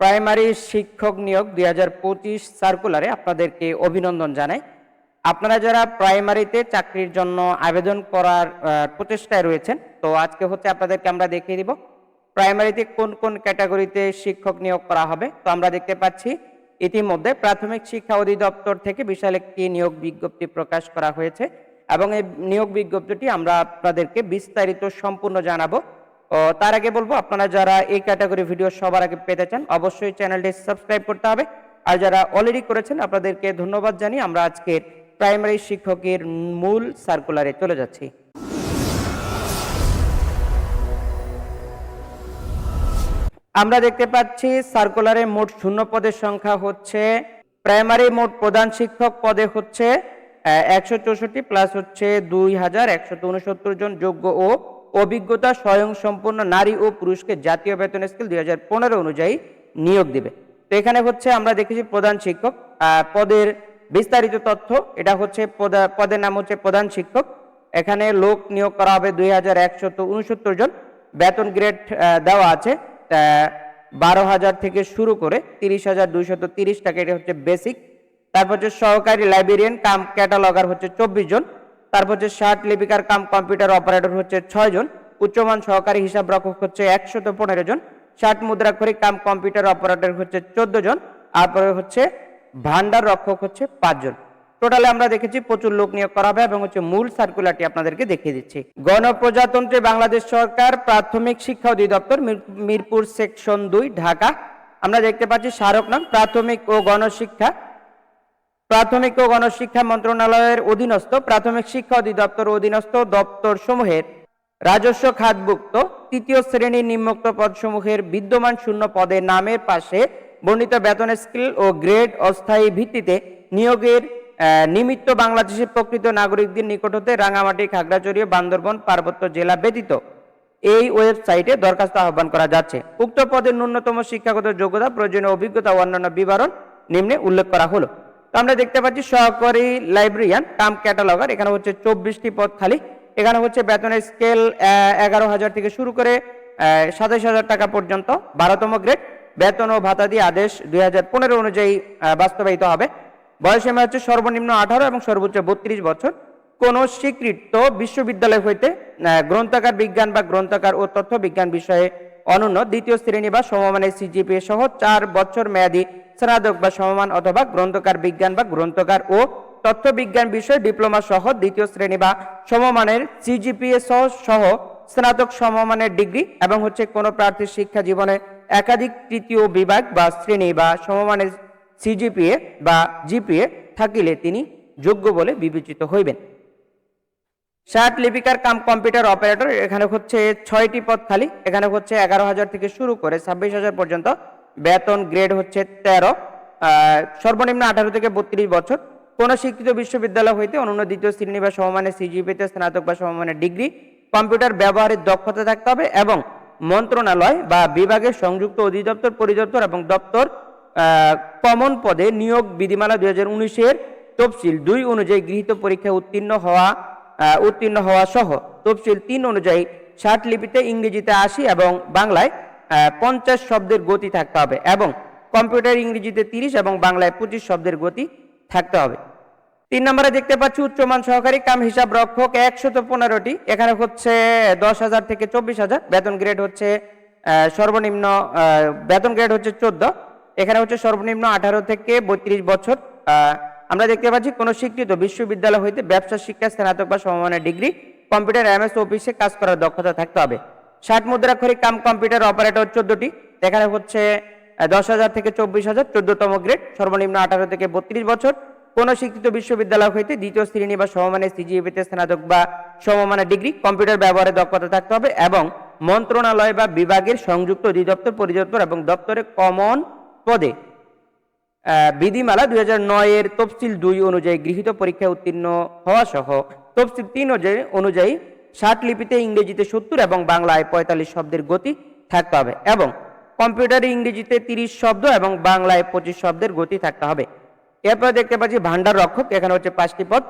Primary শিক্ষক নিয়োগ দুই হাজার পঁচিশ সার্কুলারে আপনাদেরকে অভিনন্দন জানাই। আপনারা যারা প্রাইমারিতে চাকরির জন্য আবেদন করার প্রচেষ্টায় রয়েছেন, তো আজকে হচ্ছে আপনাদেরকে আমরা দেখিয়ে দিব প্রাইমারিতে কোন কোন ক্যাটাগরিতে শিক্ষক নিয়োগ করা হবে। তো আমরা দেখতে পাচ্ছি, ইতিমধ্যে প্রাথমিক শিক্ষা অধিদপ্তর থেকে বিশাল একটি নিয়োগ বিজ্ঞপ্তি প্রকাশ করা হয়েছে এবং এই নিয়োগ বিজ্ঞপ্তিটি আমরা আপনাদেরকে বিস্তারিত সম্পূর্ণ জানাব। তার আগে বলব, আপনারা যারা এই ক্যাটাগরি ভিডিও সবার আগে পেতে চান, অবশ্যই চ্যানেলটি সাবস্ক্রাইব করতে হবে। আর যারা অলরেডি করেছেন, আপনাদেরকে ধন্যবাদ জানিয়ে আমরা আজকের প্রাইমারি শিক্ষকের মূল সার্কুলারে চলে যাচ্ছি। আমরা দেখতে পাচ্ছি সার্কুলারে মোট শূন্য পদের সংখ্যা হচ্ছে প্রাইমারি মোট প্রধান শিক্ষক পদে হচ্ছে একশো চৌষট্টি প্লাস হচ্ছে দুই হাজার একশো উনসত্তর জন যোগ্য ও অভিজ্ঞতা স্বয়ং সম্পূর্ণ নারী ও পুরুষকে জাতীয় বেতন স্কেল দুই হাজার পনেরো অনুযায়ী নিয়োগ দিবে। তো এখানে হচ্ছে আমরা দেখেছি প্রধান শিক্ষক পদের বিস্তারিত তথ্য, এটা হচ্ছে পদের নাম হচ্ছে প্রধান শিক্ষক। এখানে লোক নিয়োগ করা হবে দুই হাজার জন। বেতন গ্রেড দেওয়া আছে বারো হাজার থেকে শুরু করে তিরিশ হাজার দুইশত তিরিশ টাকা, এটা হচ্ছে বেসিক তারপর হচ্ছে সহকারী লাইব্রেরিয়ান কাম ক্যাটালগার হচ্ছে চব্বিশ জন। তারপর হচ্ছে ষাট লিপিকার কাম কম্পিউটার অপারেটর হচ্ছে ছয় জন, উচ্চমান সহকারী হিসাব রক্ষক হচ্ছে একশত পনেরো জন, ষাট মুদ্রাক্ষরিক কাম কম্পিউটার অপারেটর হচ্ছে চোদ্দ জন, তারপরে হচ্ছে ভান্ডার রক্ষক হচ্ছে পাঁচজন টোটালে আমরা দেখেছি প্রচুর লোক নিয়োগ করা হবে এবং হচ্ছে মূল সার্কুলারটি আপনাদেরকে দেখিয়ে দিচ্ছি। গণপ্রজাতন্ত্রী বাংলাদেশ সরকার প্রাথমিক শিক্ষা অধিদপ্তর মির- মিরপুর সেকশন দুই, ঢাকা। আমরা দেখতে পাচ্ছি স্মারক নাম প্রাথমিক ও গণশিক্ষা। প্রাথমিক ও গণশিক্ষা মন্ত্রণালয়ের অধীনস্থ প্রাথমিক শিক্ষা অধিদপ্তর অধীনস্থ দপ্তর সমূহের রাজস্ব খাতভুক্ত তৃতীয় শ্রেণির নিম্নোক্ত পদসমূহের বিদ্যমান শূন্য পদের নামের পাশে বর্ণিত বেতন স্কেল ও গ্রেড অস্থায়ী ভিত্তিতে নিয়োগের নিমিত্ত বাংলাদেশের প্রকৃত নাগরিকদের নিকট হতে রাঙামাটি, খাগড়াছড়ি বান্দরবন পার্বত্য জেলা ব্যতীত এই ওয়েবসাইটে দরখাস্ত আহ্বান করা যাচ্ছে। উক্ত পদের ন্যূনতম শিক্ষাগত যোগ্যতা, প্রয়োজনীয় অভিজ্ঞতা অন্যান্য বিবরণ নিম্নে উল্লেখ করা হলো। তো আমরা দেখতে পাচ্ছি সহকারী লাইব্রেরিয়ান কাম ক্যাটালগার। এখানে হচ্ছে চব্বিশটি পদ খালি। এখানে হচ্ছে বেতনের স্কেল এগারো হাজার থেকে শুরু করে সাতাশ হাজার টাকা পর্যন্ত বারোতম গ্রেড। বেতন ও ভাতা দিয়ে আদেশ দুই হাজার পনেরো অনুযায়ী বাস্তবায়িত হবে। বয়সীমা হচ্ছে সর্বনিম্ন আঠারো এবং সর্বোচ্চ বত্রিশ বছর। কোন স্বীকৃত বিশ্ববিদ্যালয় হইতে আহ, গ্রন্থাগার বিজ্ঞান বা গ্রন্থাগার ও তথ্য বিজ্ঞান বিষয়ে অনন্য দ্বিতীয় শ্রেণি বা সমমানের সিজিপিএ সহ চার বছর মেয়াদী স্নাতক বা সমমান অথবা গ্রন্থকার বিজ্ঞান বা গ্রন্থকার ও তথ্য বিজ্ঞান বিষয়ে ডিপ্লোমা সহ দ্বিতীয় শ্রেণি বা সমমানের সিজিপিএ সহ সহ স্নাতক সমমানের ডিগ্রি এবং হচ্ছে কোনো প্রার্থীর শিক্ষা জীবনে একাধিক তৃতীয় বিভাগ বা শ্রেণি বা সমমানের সিজিপিএ বা জিপিএ থাকিলে তিনি যোগ্য বলে বিবেচিত হইবেন। ষাট লিপিকার কাম কম্পিউটার অপারেটর, এখানে হচ্ছে ছয়টি পদ খালি, এখানে হচ্ছে এগারো হাজার থেকে শুরু করে ছাব্বিশ হাজার পর্যন্ত বেতন গ্রেড হচ্ছে তেরো। সর্বনিম্ন আঠারো থেকে বত্রিশ বছর। কোন শিক্ষিত বিশ্ববিদ্যালয় হইতে অনন্য দ্বিতীয় শ্রেণি বা সমমানের সিজিপিতে স্নাতক বা সমমানের ডিগ্রি। কম্পিউটার ব্যবহারের দক্ষতা থাকতে হবে এবং মন্ত্রণালয় বা বিভাগের সংযুক্ত অধিদপ্তর, পরিদপ্তর এবং দপ্তর কমন পদে নিয়োগ বিধিমালা দুই হাজার উনিশের তফসিল দুই অনুযায়ী গৃহীত পরীক্ষায় উত্তীর্ণ হওয়া উত্তীর্ণ হওয়া সহ তফসিল তিন অনুযায়ী ষাট লিপিতে ইংরেজিতে আশি এবং বাংলায় পঞ্চাশ শব্দের গতি থাকতে হবে এবং কম্পিউটার ইংরেজিতে তিরিশ এবং বাংলায় পঁচিশ শব্দের গতি থাকতে হবে। তিন নম্বরে দেখতে পাচ্ছি উচ্চমান সহকারী, কাম হিসাব রক্ষক একশত পনেরোটি। এখানে হচ্ছে দশ হাজার থেকে চব্বিশ হাজার। বেতন গ্রেড হচ্ছে সর্বনিম্ন বেতন গ্রেড হচ্ছে চোদ্দ। এখানে হচ্ছে সর্বনিম্ন আঠারো থেকে বত্রিশ বছর। আমরা দেখতে পাচ্ছি কোনো স্বীকৃত বিশ্ববিদ্যালয় হইতে ব্যবসা, শিক্ষা, স্নাতক বা সমমানের ডিগ্রি কম্পিউটার, এমএস, অফিসে কাজ করার দক্ষতা থাকতে হবে। ষাট মুদ্রাক্ষরিক কাম কম্পিউটার অপারেটর চোদ্দটি। এখানে হচ্ছে দশ হাজার থেকে চব্বিশ হাজার চোদ্দতম গ্রেড, সর্বনিম্ন আঠারো থেকে বত্রিশ বছর। কোন শিক্ষিত বিশ্ববিদ্যালয় হইতে দ্বিতীয় শ্রেণি বা সমমানের সিজিএবিতে স্নাতক বা সমমানের ডিগ্রি। কম্পিউটার ব্যবহারে দক্ষতা থাকতে হবে এবং মন্ত্রণালয় বা বিভাগের সংযুক্ত অধিদপ্তর, পরিদপ্তর এবং দপ্তরে কমন পদে বিধিমালা দুই হাজার নয়ের তফসিল দুই অনুযায়ী গৃহীত পরীক্ষায় উত্তীর্ণ হওয়া সহ। তফসিল তিন অনুযায়ী অনুযায়ী ষাট লিপিতে ইংরেজিতে সত্তর এবং বাংলায় পঁয়তাল্লিশ শব্দের গতি থাকতে হবে এবং কম্পিউটারে ইংরেজিতে তিরিশ শব্দ এবং বাংলায় পঁচিশ শব্দের গতি থাকতে হবে। এরপরে দেখতে পাচ্ছি ভান্ডার রক্ষক, এখানে হচ্ছে পাঁচটি পদ।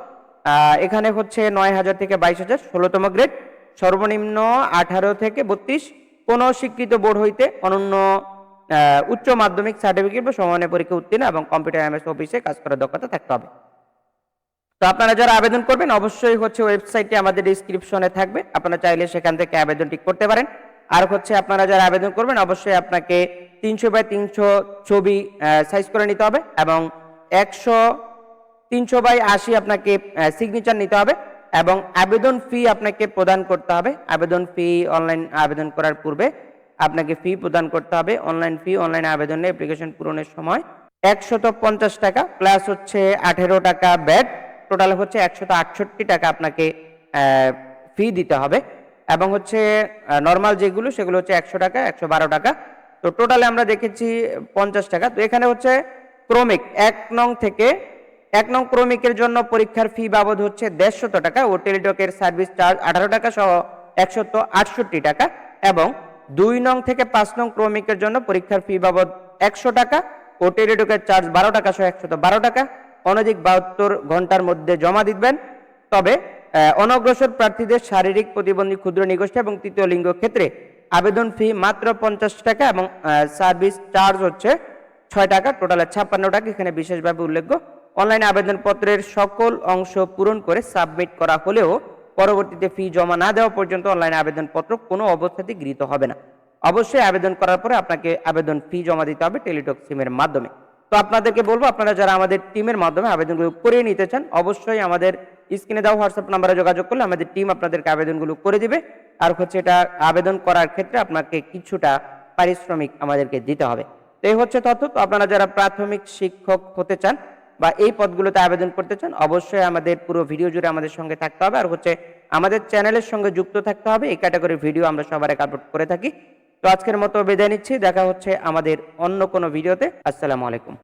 এখানে হচ্ছে নয় হাজার থেকে বাইশ হাজার, ষোলোতম গ্রেড। সর্বনিম্ন আঠারো থেকে বত্রিশ, কোন স্বীকৃত বোর্ড হইতে অনন্য উচ্চ মাধ্যমিক সার্টিফিকেট বা সমানের পরীক্ষা উত্তীর্ণ এবং কম্পিউটার এমএস অফিসে কাজ করার দক্ষতা থাকতে হবে। তো আপনারা যারা আবেদন করবেন, অবশ্যই হচ্ছে ওয়েবসাইটটি আমাদের ডিসক্রিপশনে থাকবে। আপনারা চাইলে সেখান থেকে আবেদনটি করতে পারেন। আর হচ্ছে আপনারা যারা আবেদন করবেন, অবশ্যই আপনাকে তিনশো বাই তিনশো ছবি সাইজ করে নিতে হবে এবং একশো, তিনশো বাই আশি আপনাকে সিগনেচার নিতে হবে এবং আবেদন ফি আপনাকে প্রদান করতে হবে। আবেদন ফি অনলাইন আবেদন করার পূর্বে আপনাকে ফি প্রদান করতে হবে। অনলাইন ফি অনলাইন আবেদনে অ্যাপ্লিকেশন পূরণের সময় একশত পঞ্চাশ টাকা প্লাস হচ্ছে আঠেরো টাকা ব্যাট। টোটাল হচ্ছে একশত আটষট্টি টাকা আপনাকে ফি দিতে হবে। এবং হচ্ছে নর্মাল যেগুলো, সেগুলো হচ্ছে একশো টাকা, একশো বারো টাকা। তো টোটালে আমরা দেখেছি পঞ্চাশ টাকা। তো এখানে হচ্ছে ক্রমিক, এক নং থেকে, এক নং ক্রমিকের জন্য পরীক্ষার ফি বাবদ হচ্ছে দেড়শত টাকা। ও টেলিটকের সার্ভিস চার্জ আঠারো টাকা সহ একশত আটষট্টি টাকা। এবং দুই নং থেকে পাঁচ নং ক্রমিকের জন্য পরীক্ষার ফি বাবদ একশো টাকা। ও টেলিটকের চার্জ বারো টাকা সহ একশত বারো টাকা। অনধিক বাহাত্তর ঘণ্টার মধ্যে জমা দিবেন। তবে অনগ্রসর প্রার্থীদের শারীরিক প্রতিবন্ধী ক্ষুদ্র নিগোষ্ঠী এবং তৃতীয় লিঙ্গ ক্ষেত্রে আবেদন ফি মাত্র পঞ্চাশ টাকা এবং সার্ভিস চার্জ হচ্ছে ছয় টাকা। টোটালে ছাপ্পান্ন টাকা। এখানে বিশেষভাবে উল্লেখ্য, অনলাইনে আবেদনপত্রের সকল অংশ পূরণ করে সাবমিট করা হলেও পরবর্তীতে ফি জমা না দেওয়া পর্যন্ত অনলাইনে আবেদনপত্র কোনো অবস্থাতেই গৃহীত হবে না। অবশ্যই আবেদন করার পরে আপনাকে আবেদন ফি জমা দিতে হবে টেলিটক সিমের মাধ্যমে। তো আপনাদেরকে বলব, আপনারা যারা আমাদের টিমের মাধ্যমে আবেদনগুলো করিয়ে নিতে চান, অবশ্যই আমাদের স্ক্রিনে দেওয়া হোয়াটসঅ্যাপ নাম্বারে যোগাযোগ করলে আমাদের টিম আপনাদেরকে আবেদনগুলো করে দিবে। আর হচ্ছে এটা আবেদন করার ক্ষেত্রে আপনাকে কিছুটা পারিশ্রমিক আমাদেরকে দিতে হবে। তো এই হচ্ছে তথ্য। তো আপনারা যারা প্রাথমিক শিক্ষক হতে চান বা এই পদগুলোতে আবেদন করতে চান, অবশ্যই আমাদের পুরো ভিডিও জুড়ে আমাদের সঙ্গে থাকতে হবে। আর হচ্ছে আমাদের চ্যানেলের সঙ্গে যুক্ত থাকতে হবে। এই ক্যাটাগরির ভিডিও আমরা সবার আপলোড করে থাকি। তো আজকের মতো বিদায় নিচ্ছি। দেখা হচ্ছে আমাদের অন্য কোনো ভিডিওতে। আসসালামু আলাইকুম।